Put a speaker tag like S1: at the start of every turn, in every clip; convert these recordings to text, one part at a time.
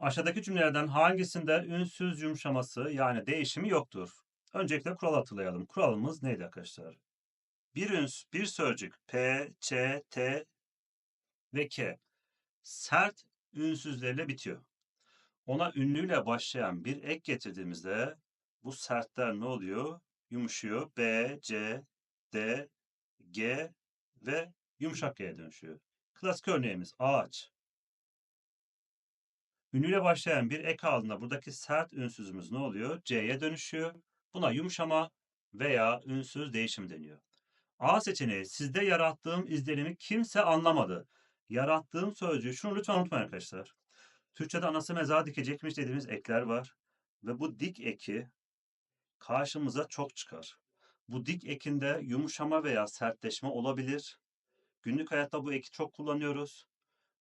S1: Aşağıdaki cümlelerden hangisinde ünsüz yumuşaması yani değişimi yoktur? Öncelikle kural hatırlayalım. Kuralımız neydi arkadaşlar? Bir üns, bir sözcük P, Ç, T ve K sert ünsüzlerle bitiyor. Ona ünlüyle başlayan bir ek getirdiğimizde bu sertler ne oluyor? Yumuşuyor. B, C, D, G ve yumuşak G'ye dönüşüyor. Klasik örneğimiz ağaç. Ünlüyle başlayan bir ek aldığında buradaki sert ünsüzümüz ne oluyor? C'ye dönüşüyor. Buna yumuşama veya ünsüz değişim deniyor. A seçeneği sizde yarattığım izlenimi kimse anlamadı. Yarattığım sözcüğü şunu lütfen unutmayın arkadaşlar. Türkçe'de anası mezar dikecekmiş dediğimiz ekler var. Ve bu dik eki karşımıza çok çıkar. Bu dik ekinde yumuşama veya sertleşme olabilir. Günlük hayatta bu eki çok kullanıyoruz.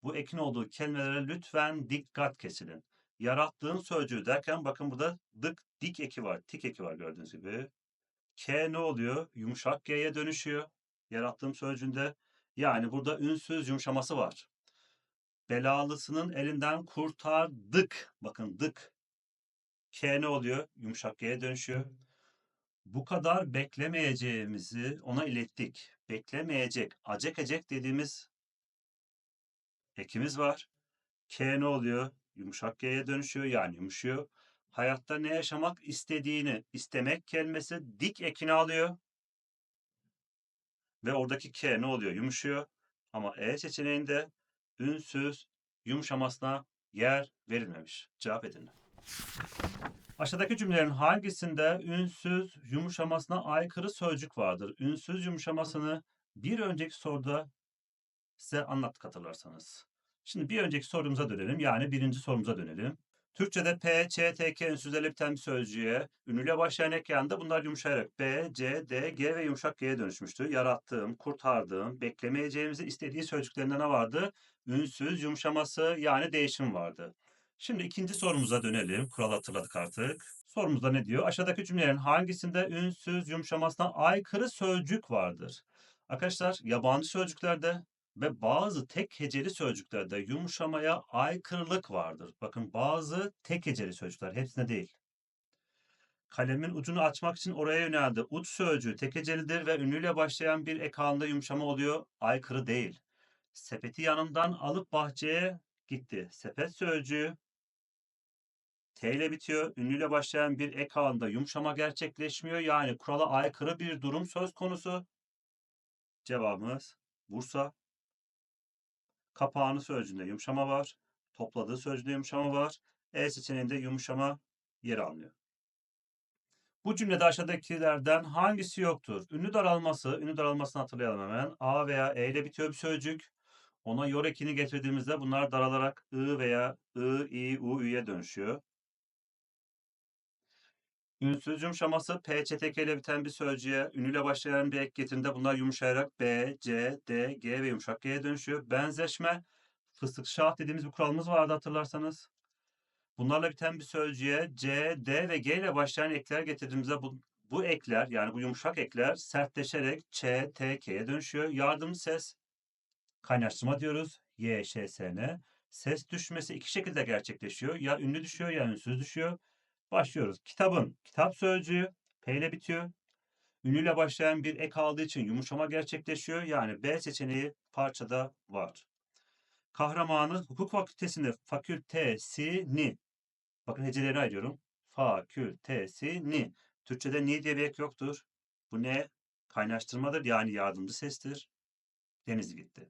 S1: Bu ekin olduğu kelimelere lütfen dikkat kesilin. Yarattığım sözcüğü derken bakın burada dık, dik eki var, tik eki var gördüğünüz gibi. K ne oluyor? Yumuşak G'ye dönüşüyor. Yarattığım sözcüğünde. Yani burada ünsüz yumuşaması var. Belalısının elinden kurtardık. Bakın dık. K ne oluyor? Yumuşak G'ye dönüşüyor. Bu kadar beklemeyeceğimizi ona ilettik. Beklemeyecek, acek ecek dediğimiz ekimiz var. K ne oluyor? Yumuşak G'ye dönüşüyor yani yumuşuyor. Hayatta ne yaşamak istediğini istemek kelimesi dik ekini alıyor. Ve oradaki K ne oluyor? Yumuşuyor. Ama E seçeneğinde ünsüz yumuşamasına yer verilmemiş. Cevap Edirne. Aşağıdaki cümlelerin hangisinde ünsüz yumuşamasına aykırı sözcük vardır? Ünsüz yumuşamasını bir önceki soruda size anlattık hatırlarsanız. Şimdi bir önceki sorumuza dönelim. Yani birinci sorumuza dönelim. Türkçe'de P, Ç, T, K biten bir sözcüğe ünlüyle başlayan ek yanında bunlar yumuşayarak B, C, D, G ve yumuşak G'ye dönüşmüştü. Yarattığım, kurtardığım, beklemeyeceğimizi istediği sözcüklerinde ne vardı? Ünsüz yumuşaması yani değişim vardı. Şimdi ikinci sorumuza dönelim. Kural hatırladık artık. Sorumuzda ne diyor? Aşağıdaki cümlelerin hangisinde ünsüz yumuşamasına aykırı sözcük vardır? Arkadaşlar yabancı sözcüklerde ve bazı tek heceli sözcüklerde yumuşamaya aykırılık vardır. Bakın bazı tek heceli sözcükler hepsine değil. Kalemin ucunu açmak için oraya yöneldi. Uç sözcüğü tek hecelidir ve ünlüyle başlayan bir ek halinde yumuşama oluyor. Aykırı değil. Sepeti yanından alıp bahçeye gitti. Sepet sözcüğü T ile bitiyor. Ünlüyle başlayan bir ek halinde yumuşama gerçekleşmiyor. Yani kurala aykırı bir durum söz konusu. Cevabımız Bursa. Kapağını sözcüğünde yumuşama var. Topladığı sözcüğünde yumuşama var. E seçeneğinde yumuşama yer almıyor. Bu cümlede aşağıdakilerden hangisi yoktur? Ünlü daralması, ünlü daralmasını hatırlayalım hemen. A veya E ile bitiyor bir sözcük. Ona yor ekini getirdiğimizde bunlar daralarak I veya I, I, U, Ü'ye dönüşüyor. Ünsüz yumuşaması P, Ç, T, K ile biten bir sözcüğe ünlüyle başlayan bir ek getirdiğinde bunlar yumuşayarak B, C, D, G ve yumuşak G'ye dönüşüyor. Benzeşme fıstık şah dediğimiz bir kuralımız vardı hatırlarsanız. Bunlarla biten bir sözcüğe C, D ve G ile başlayan ekler getirdiğimizde bu, bu ekler yani bu yumuşak ekler sertleşerek Ç, T, K'ye dönüşüyor. Yardımcı ses kaynaştırma diyoruz. Y, Ş, S, N. Ses düşmesi iki şekilde gerçekleşiyor. Ya ünlü düşüyor ya ünsüz düşüyor. Başlıyoruz. Kitabın kitap sözcüğü P ile bitiyor. Ünlüyle başlayan bir ek aldığı için yumuşama gerçekleşiyor. Yani B seçeneği parçada var. Kahramanı hukuk fakültesinde fakültesini bakın hecelerini ayırıyorum. Fakültesini. Türkçede ni diye bir ek yoktur. Bu ne? Kaynaştırmadır yani yardımcı sestir. Deniz gitti.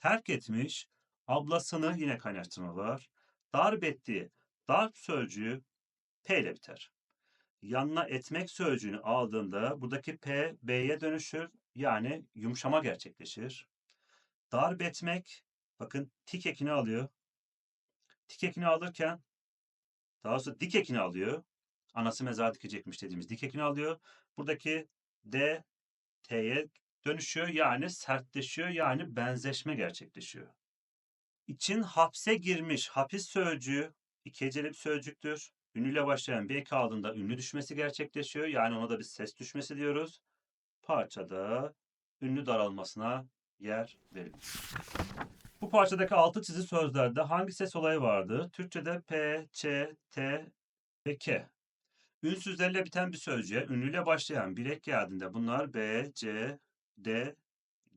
S1: Terk etmiş ablasını yine kaynaştırma var. Darp etti. Darp sözcüğü P ile biter. Yanına etmek sözcüğünü aldığında buradaki P, B'ye dönüşür. Yani yumuşama gerçekleşir. Darp etmek, bakın tik ekini alıyor. Tik ekini alırken, daha doğrusu dik ekini alıyor. Anası mezar dikecekmiş dediğimiz dik ekini alıyor. Buradaki D, T'ye dönüşüyor. Yani sertleşiyor. Yani benzeşme gerçekleşiyor. İçin hapse girmiş hapis sözcüğü iki heceli bir sözcüktür. Ünlüyle başlayan bir ek aldığında ünlü düşmesi gerçekleşiyor. Yani ona da bir ses düşmesi diyoruz. Parçada ünlü daralmasına yer verilmiş. Bu parçadaki altı çizili sözlerde hangi ses olayı vardı? Türkçe'de P, Ç, T ve K. Ünsüzlerle biten bir sözcüğe ünlüyle başlayan bir ek geldiğinde bunlar B, C, D,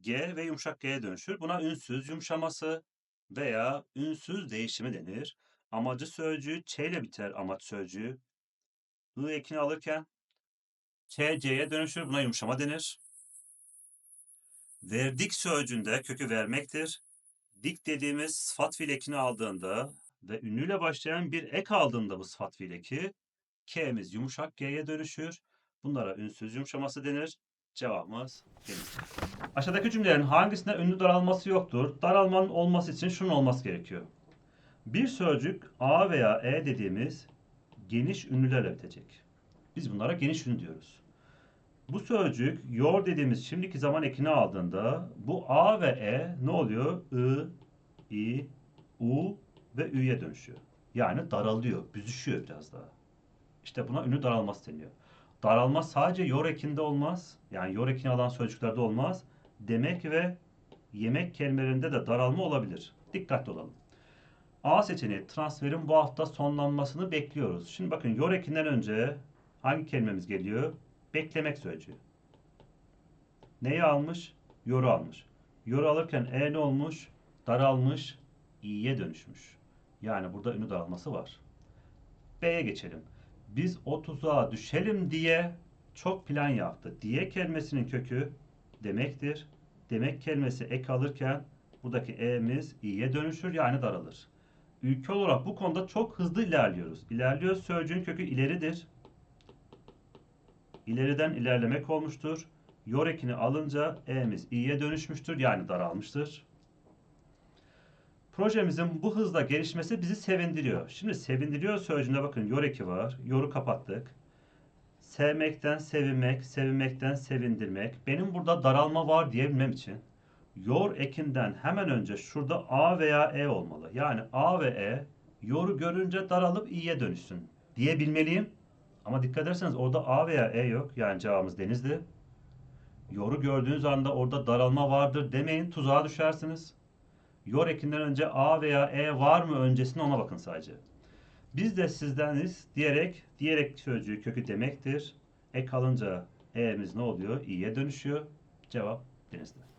S1: G ve yumuşak G'ye dönüşür. Buna ünsüz yumuşaması veya ünsüz değişimi denir. Amacı sözcüğü Ç ile biter amaç sözcüğü. I ekini alırken Ç, C'ye dönüşür. Buna yumuşama denir. Verdik sözcüğünde kökü vermektir. Dik dediğimiz sıfat fiil ekini aldığında ve ünlüyle başlayan bir ek aldığında bu sıfat fiil eki K'miz yumuşak G'ye dönüşür. Bunlara ünsüz yumuşaması denir. Cevabımız deniz. Aşağıdaki cümlelerin hangisinde ünlü daralması yoktur? Daralmanın olması için şunun olması gerekiyor. Bir sözcük A veya E dediğimiz geniş ünlülerle bitecek. Biz bunlara geniş ünlü diyoruz. Bu sözcük yor dediğimiz şimdiki zaman ekini aldığında bu A ve E ne oluyor? I, I, U ve Ü'ye dönüşüyor. Yani daralıyor, büzüşüyor biraz daha. İşte buna ünlü daralması deniyor. Daralma sadece yor ekinde olmaz. Yani yor ekini alan sözcüklerde olmaz. Demek ve yemek kelimelerinde de daralma olabilir. Dikkatli olalım. A seçeneği transferin bu hafta sonlanmasını bekliyoruz. Şimdi bakın yor ekinden önce hangi kelimemiz geliyor? Beklemek sözcüğü. Neyi almış? Yoru almış. Yoru alırken e ne olmuş? Daralmış, i'ye dönüşmüş. Yani burada ünlü daralması var. B'ye geçelim. Biz o tuzağa düşelim diye çok plan yaptı. Diye kelimesinin kökü demektir. Demek kelimesi ek alırken buradaki e'miz i'ye dönüşür yani daralır. Ülke olarak bu konuda çok hızlı ilerliyoruz. İlerliyor sözcüğün kökü ileridir. İleriden ilerlemek olmuştur. Yor ekini alınca e'miz i'ye dönüşmüştür yani daralmıştır. Projemizin bu hızla gelişmesi bizi sevindiriyor. Şimdi sevindiriyor sözcüğünde bakın yor eki var. Yoru kapattık. Sevmekten sevinmek, sevinmekten sevindirmek. Benim burada daralma var diyebilmem için yor ekinden hemen önce şurada A veya E olmalı. Yani A ve E yoru görünce daralıp i'ye dönüşsün diyebilmeliyim. Ama dikkat ederseniz orada A veya E yok. Yani cevabımız denizdi. Yoru gördüğünüz anda orada daralma vardır demeyin. Tuzağa düşersiniz. Yor ekinden önce A veya E var mı öncesine ona bakın sadece. Biz de sizdeniz diyerek, diyerek sözcüğü kökü demektir. Ek alınca E'miz ne oluyor? İ'ye dönüşüyor. Cevap denizde.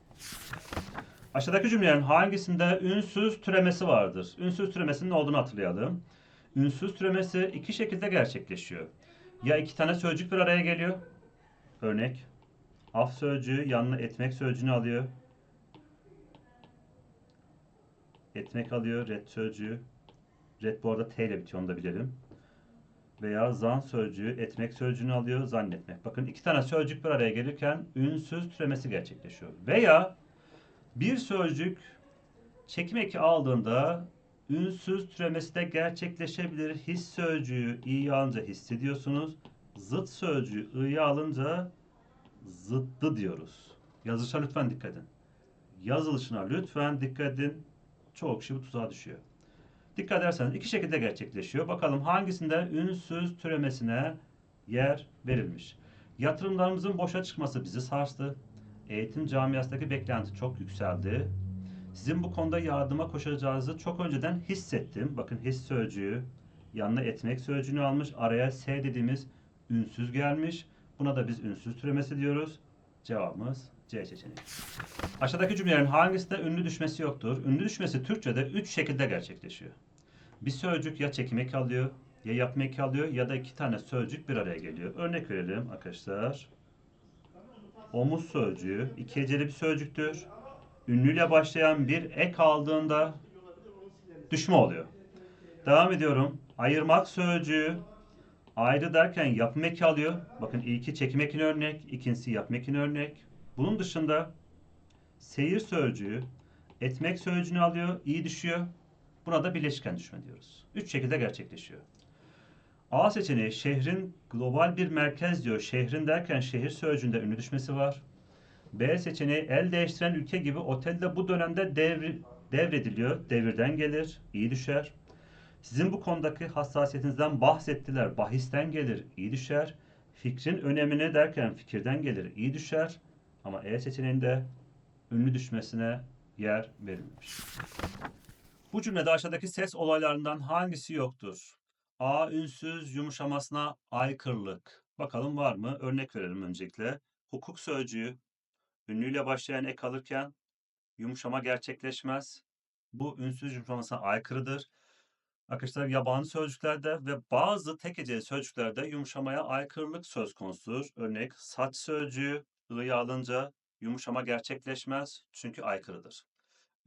S1: Aşağıdaki cümlelerin hangisinde ünsüz türemesi vardır? Ünsüz türemesinin ne olduğunu hatırlayalım. Ünsüz türemesi iki şekilde gerçekleşiyor. Ya iki tane sözcük bir araya geliyor. Örnek. Af sözcüğü yanına etmek sözcüğünü alıyor. Etmek alıyor. Red sözcüğü. Red bu arada T ile bitiyor onu da bilelim. Veya zan sözcüğü etmek sözcüğünü alıyor. Zannetmek. Bakın iki tane sözcük bir araya gelirken ünsüz türemesi gerçekleşiyor. Veya bir sözcük çekim eki aldığında ünsüz türemesi de gerçekleşebilir. His sözcüğü i'yi alınca hissediyorsunuz. Zıt sözcüğü i'yi alınca zıttı diyoruz. Yazışa lütfen dikkat edin. Yazılışına lütfen dikkat edin. Çoğu kişi bu tuzağa düşüyor. Dikkat ederseniz iki şekilde gerçekleşiyor. Bakalım hangisinde ünsüz türemesine yer verilmiş. Yatırımlarımızın boşa çıkması bizi sarstı. Eğitim camiasındaki beklenti çok yükseldi. Sizin bu konuda yardıma koşacağınızı çok önceden hissettim. Bakın his sözcüğü yanına etmek sözcüğünü almış. Araya S dediğimiz ünsüz gelmiş. Buna da biz ünsüz türemesi diyoruz. Cevabımız C seçeneği. Aşağıdaki cümlelerin hangisinde ünlü düşmesi yoktur? Ünlü düşmesi Türkçe'de üç şekilde gerçekleşiyor. Bir sözcük ya çekim eki alıyor, ya yapma eki alıyor ya da iki tane sözcük bir araya geliyor. Örnek verelim arkadaşlar. Omuz sözcüğü iki heceli bir sözcüktür. Ünlüyle başlayan bir ek aldığında düşme oluyor. Devam ediyorum. Ayırmak sözcüğü ayrı derken yapım eki alıyor. Bakın ilki çekim ekini örnek, ikincisi yapım ekini örnek. Bunun dışında seyir sözcüğü etmek sözcüğünü alıyor, iyi düşüyor. Buna da birleşken düşme diyoruz. Üç şekilde gerçekleşiyor. A seçeneği şehrin global bir merkez diyor. Şehrin derken şehir sözcüğünde ünlü düşmesi var. B seçeneği el değiştiren ülke gibi otelde bu dönemde devri, devrediliyor. Devirden gelir, iyi düşer. Sizin bu konudaki hassasiyetinizden bahsettiler. Bahisten gelir, iyi düşer. Fikrin önemine derken fikirden gelir, iyi düşer. Ama E seçeneğinde ünlü düşmesine yer verilmemiş. Bu cümlede aşağıdaki ses olaylarından hangisi yoktur? A. Ünsüz yumuşamasına aykırılık. Bakalım var mı? Örnek verelim öncelikle. Hukuk sözcüğü ünlüyle başlayan ek alırken yumuşama gerçekleşmez. Bu ünsüz yumuşamasına aykırıdır. Arkadaşlar yabancı sözcüklerde ve bazı tek heceli sözcüklerde yumuşamaya aykırılık söz konusudur. Örnek saç sözcüğü ı'yı alınca yumuşama gerçekleşmez çünkü aykırıdır.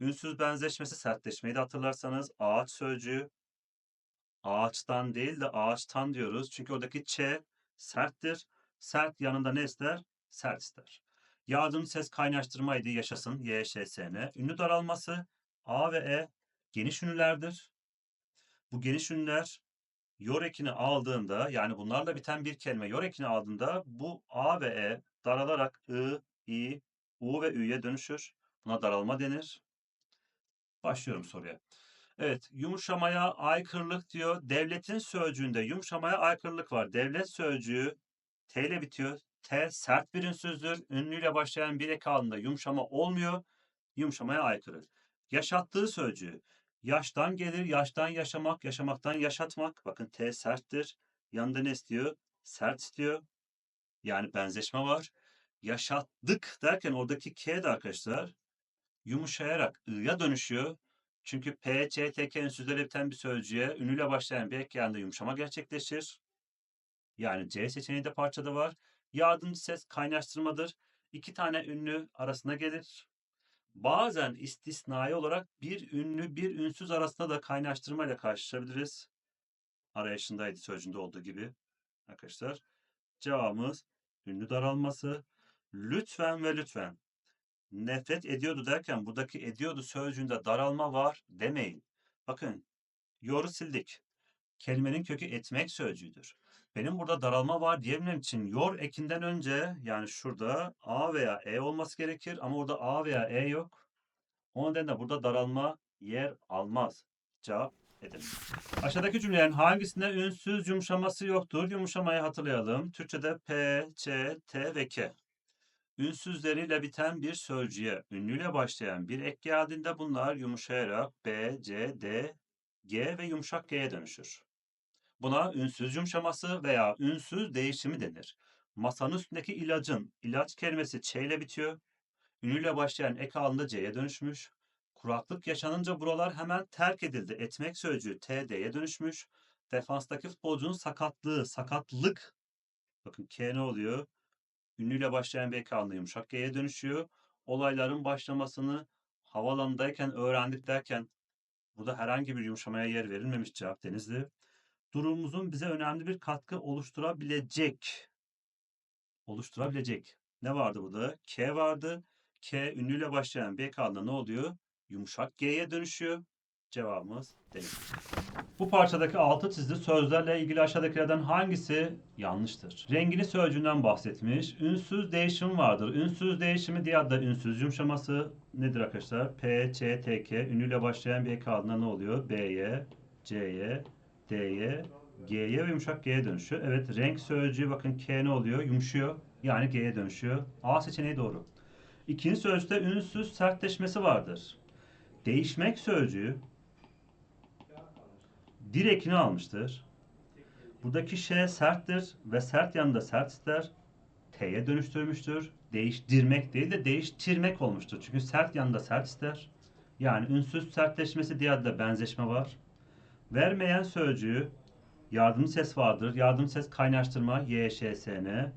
S1: Ünsüz benzeşmesi sertleşmeyi de hatırlarsanız ağaç sözcüğü ağaçtan değil de ağaçtan diyoruz. Çünkü oradaki ç serttir. Sert yanında ne ister? Sert ister. Yardımcı ses kaynaştırmaydı yaşasın YŞSN. Ünlü daralması A ve E geniş ünlülerdir. Bu geniş ünlüler yor ekini aldığında yani bunlarla biten bir kelime yor ekini aldığında bu A ve E daralarak I, I, U ve Ü'ye dönüşür. Buna daralma denir. Başlıyorum soruya. Evet, yumuşamaya aykırılık diyor. Devletin sözcüğünde yumuşamaya aykırılık var. Devlet sözcüğü T ile bitiyor. T sert bir ünsüzdür. Ünlüyle başlayan bir ek halinde yumuşama olmuyor. Yumuşamaya aykırı. Yaşattığı sözcüğü. Yaştan gelir, yaştan yaşamak, yaşamaktan yaşatmak. Bakın T serttir. Yanında ne istiyor? Sert istiyor. Yani benzeşme var. Yaşattık derken oradaki K de arkadaşlar yumuşayarak I'ya dönüşüyor. Çünkü P, Ç, T, K ünsüzleri bir sözcüğe ünlüyle başlayan bir ek yanında yumuşama gerçekleşir. Yani C seçeneği de parçada var. Yardımcı ses kaynaştırmadır. İki tane ünlü arasına gelir. Bazen istisnai olarak bir ünlü bir ünsüz arasında da kaynaştırma ile karşılaşabiliriz. Arayışındaydı sözcüğünde olduğu gibi. Arkadaşlar cevabımız ünlü daralması. Lütfen ve lütfen nefret ediyordu derken buradaki ediyordu sözcüğünde daralma var demeyin. Bakın yoru sildik. Kelimenin kökü etmek sözcüğüdür. Benim burada daralma var diyebilmem için yor ekinden önce yani şurada A veya E olması gerekir ama orada A veya E yok. O nedenle burada daralma yer almaz. Cevap Edirne. Aşağıdaki cümlelerin hangisinde ünsüz yumuşaması yoktur? Yumuşamayı hatırlayalım. Türkçe'de P, Ç, T ve K. Ünsüzleriyle biten bir sözcüğe ünlüyle başlayan bir ek geldiğinde bunlar yumuşayarak B, C, D, G ve yumuşak G'ye dönüşür. Buna ünsüz yumuşaması veya ünsüz değişimi denir. Masanın üstündeki ilacın ilaç kelimesi Ç ile bitiyor. Ünlüyle başlayan ek halinde C'ye dönüşmüş. Kuraklık yaşanınca buralar hemen terk edildi. Etmek sözcüğü TD'ye dönüşmüş. Defanstaki futbolcunun sakatlığı, sakatlık. Bakın K ne oluyor? Ünlüyle başlayan bir ek halinde yumuşak G'ye dönüşüyor. Olayların başlamasını havalandayken öğrendik derken burada herhangi bir yumuşamaya yer verilmemiş cevap Denizli durumumuzun bize önemli bir katkı oluşturabilecek. Oluşturabilecek. Ne vardı burada? K vardı. K ünlüyle başlayan bir kalda ne oluyor? Yumuşak G'ye dönüşüyor. Cevabımız değil. Bu parçadaki altı çizili sözlerle ilgili aşağıdakilerden hangisi yanlıştır? Rengini sözcüğünden bahsetmiş. Ünsüz değişim vardır. Ünsüz değişimi diye adı ünsüz yumuşaması nedir arkadaşlar? P, Ç, T, K ünlüyle başlayan bir ek aldığında ne oluyor? B'ye, C'ye, D'ye, G'ye ve yumuşak G'ye dönüşüyor. Evet renk sözcüğü bakın K ne oluyor? Yumuşuyor. Yani G'ye dönüşüyor. A seçeneği doğru. İkinci sözcükte ünsüz sertleşmesi vardır. Değişmek sözcüğü direkini almıştır. Buradaki şey serttir ve sert yanında sert ister. T'ye dönüştürmüştür. Değiştirmek değil de değiştirmek olmuştur. Çünkü sert yanında sert ister. Yani ünsüz sertleşmesi diye adında benzeşme var. Vermeyen sözcüğü yardım ses vardır. Yardım ses kaynaştırma YŞSN.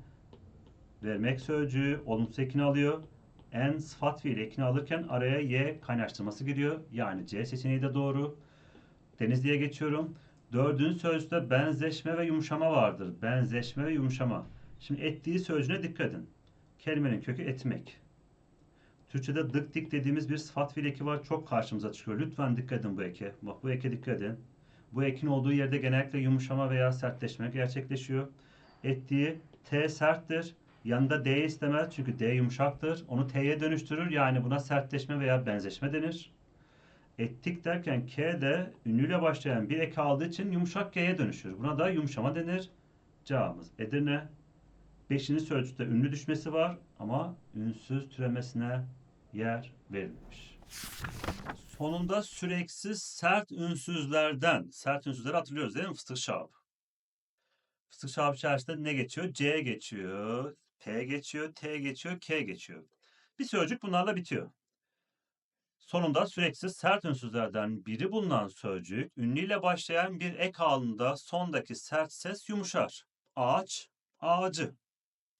S1: Vermek sözcüğü olumsuz ekini alıyor. En sıfat fiil ekini alırken araya Y kaynaştırması giriyor. Yani C seçeneği de doğru. Denizli'ye geçiyorum. Dördüncü sözcükte benzeşme ve yumuşama vardır. Benzeşme ve yumuşama. Şimdi ettiği sözcüğüne dikkat edin. Kelimenin kökü etmek. Türkçe'de dık dik dediğimiz bir sıfat fiil eki var. Çok karşımıza çıkıyor. Lütfen dikkat edin bu eke. Bak bu eke dikkat edin. Bu ekin olduğu yerde genellikle yumuşama veya sertleşme gerçekleşiyor. Ettiği T serttir. Yanında D istemez çünkü D yumuşaktır. Onu T'ye dönüştürür. Yani buna sertleşme veya benzeşme denir. Ettik derken K de ünlüyle başlayan bir eki aldığı için yumuşak G'ye dönüşür. Buna da yumuşama denir. Cevabımız Edirne. Beşinci sözcükte ünlü düşmesi var ama ünsüz türemesine yer verilmiş. Sonunda süreksiz sert ünsüzlerden, sert ünsüzleri hatırlıyoruz değil mi? Fıstık şahap. Fıstık şahap içerisinde ne geçiyor? C geçiyor, P geçiyor, T geçiyor, K geçiyor. Bir sözcük bunlarla bitiyor. Sonunda süreksiz sert ünsüzlerden biri bulunan sözcük, ünlüyle başlayan bir ek halinde sondaki sert ses yumuşar. Ağaç, ağacı.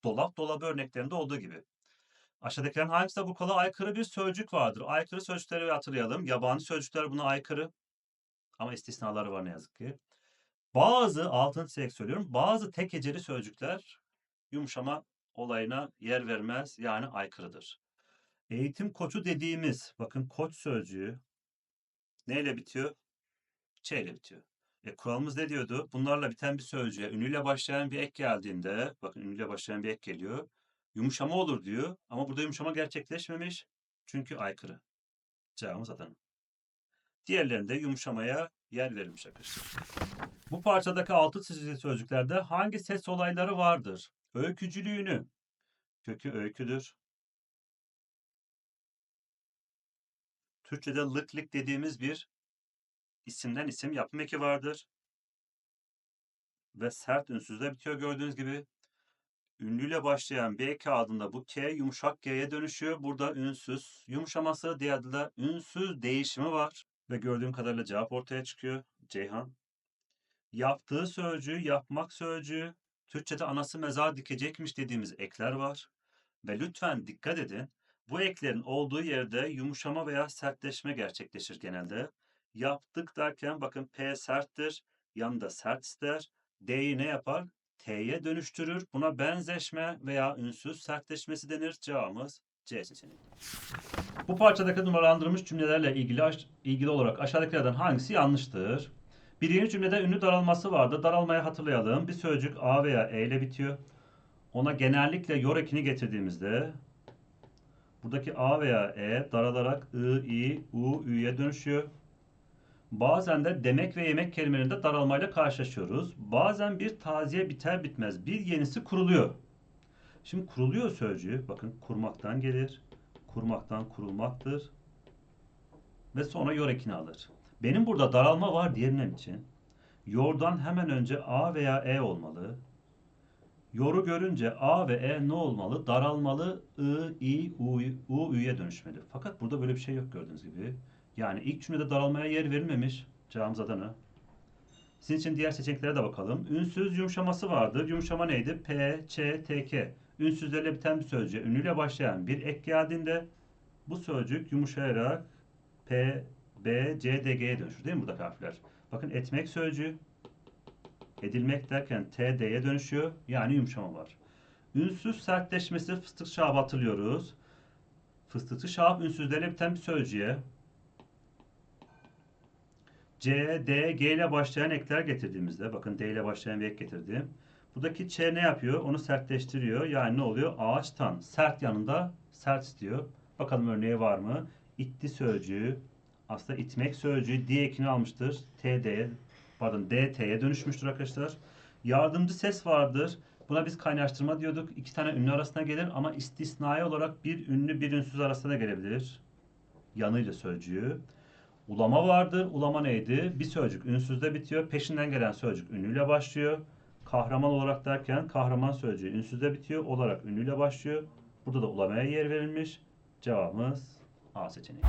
S1: Dolap, dolabı örneklerinde olduğu gibi. Aşağıdakilerin hangisinde bu kola aykırı bir sözcük vardır? Aykırı sözcükleri hatırlayalım. Yabani sözcükler buna aykırı. Ama istisnaları var ne yazık ki. Bazı, altını çizerek söylüyorum, bazı tek heceli sözcükler yumuşama olayına yer vermez, yani aykırıdır. Eğitim koçu dediğimiz, bakın koç sözcüğü neyle bitiyor? Ç ile bitiyor. E, kuralımız ne diyordu? Bunlarla biten bir sözcüğe ünlüyle başlayan bir ek geldiğinde, bakın ünlüyle başlayan bir ek geliyor. Yumuşama olur diyor ama burada yumuşama gerçekleşmemiş. Çünkü aykırı. Cevabımız Adana. Diğerlerinde yumuşamaya yer verilmiş arkadaşlar. Bu parçadaki altı çizili sözcüklerde hangi ses olayları vardır? Öykücülüğünü. Kökü öyküdür. Türkçe'de lık lık dediğimiz bir isimden isim yapım eki vardır. Ve sert ünsüzle bitiyor gördüğünüz gibi. Ünlüyle başlayan B kağıdında bu K yumuşak G'ye dönüşüyor. Burada ünsüz yumuşaması, diğer adıyla ünsüz değişimi var. Ve gördüğüm kadarıyla cevap ortaya çıkıyor. Ceyhan. Yaptığı sözcüğü, yapmak sözcüğü, Türkçe'de anası mezar dikecekmiş dediğimiz ekler var. Ve lütfen dikkat edin. Bu eklerin olduğu yerde yumuşama veya sertleşme gerçekleşir genelde. Yaptık derken bakın P serttir, yanında sert ister. D'yi ne yapar? T'ye dönüştürür. Buna benzeşme veya ünsüz sertleşmesi denir. Cevabımız C seçeneği. Bu parçadaki numaralandırılmış cümlelerle ilgili ilgili olarak aşağıdakilerden hangisi yanlıştır? Birinci cümlede ünlü daralması vardı. Daralmayı hatırlayalım. Bir sözcük A veya E ile bitiyor. Ona genellikle yor ekini getirdiğimizde buradaki A veya E daralarak I, I, U, Ü'ye dönüşüyor. Bazen de demek ve yemek kelimelerinde daralmayla karşılaşıyoruz. Bazen bir taziye biter bitmez bir yenisi kuruluyor. Şimdi kuruluyor sözcüğü bakın kurmaktan gelir. Kurmaktan kurulmaktır. Ve sonra yor ekini alır. Benim burada daralma var diyebilmem için yordan hemen önce A veya E olmalı. Yoru görünce A ve E ne olmalı? Daralmalı I, I, U, U, Ü'ye dönüşmeli. Fakat burada böyle bir şey yok gördüğünüz gibi. Yani ilk cümlede daralmaya yer verilmemiş. Cevabımız Adana. Sizin için diğer seçeneklere de bakalım. Ünsüz yumuşaması vardır. Yumuşama neydi? P, Ç, T, K. Ünsüzlerle biten bir sözcüğe ünlüyle başlayan bir ek geldiğinde bu sözcük yumuşayarak P, B, C, D, G'ye dönüşür değil mi buradaki harfler? Bakın etmek sözcüğü edilmek derken T, D'ye dönüşüyor. Yani yumuşama var. Ünsüz sertleşmesi fıstık şahap hatırlıyoruz. Fıstıklı şahap ünsüzlerle biten bir sözcüğe C, D, G ile başlayan ekler getirdiğimizde, bakın D ile başlayan bir ek getirdim. Buradaki Ç ne yapıyor? Onu sertleştiriyor. Yani ne oluyor? Ağaçtan. Sert yanında sert istiyor. Bakalım örneği var mı? İtti sözcüğü, aslında itmek sözcüğü D ekini almıştır. T, D, pardon D, T'ye dönüşmüştür arkadaşlar. Yardımcı ses vardır. Buna biz kaynaştırma diyorduk. İki tane ünlü arasına gelir ama istisnai olarak bir ünlü bir ünsüz arasına gelebilir. Yanıyla sözcüğü. Ulama vardır. Ulama neydi? Bir sözcük ünsüzde bitiyor. Peşinden gelen sözcük ünlüyle başlıyor. Kahraman olarak derken kahraman sözcüğü ünsüzde bitiyor. Olarak ünlüyle başlıyor. Burada da ulamaya yer verilmiş. Cevabımız A seçeneği.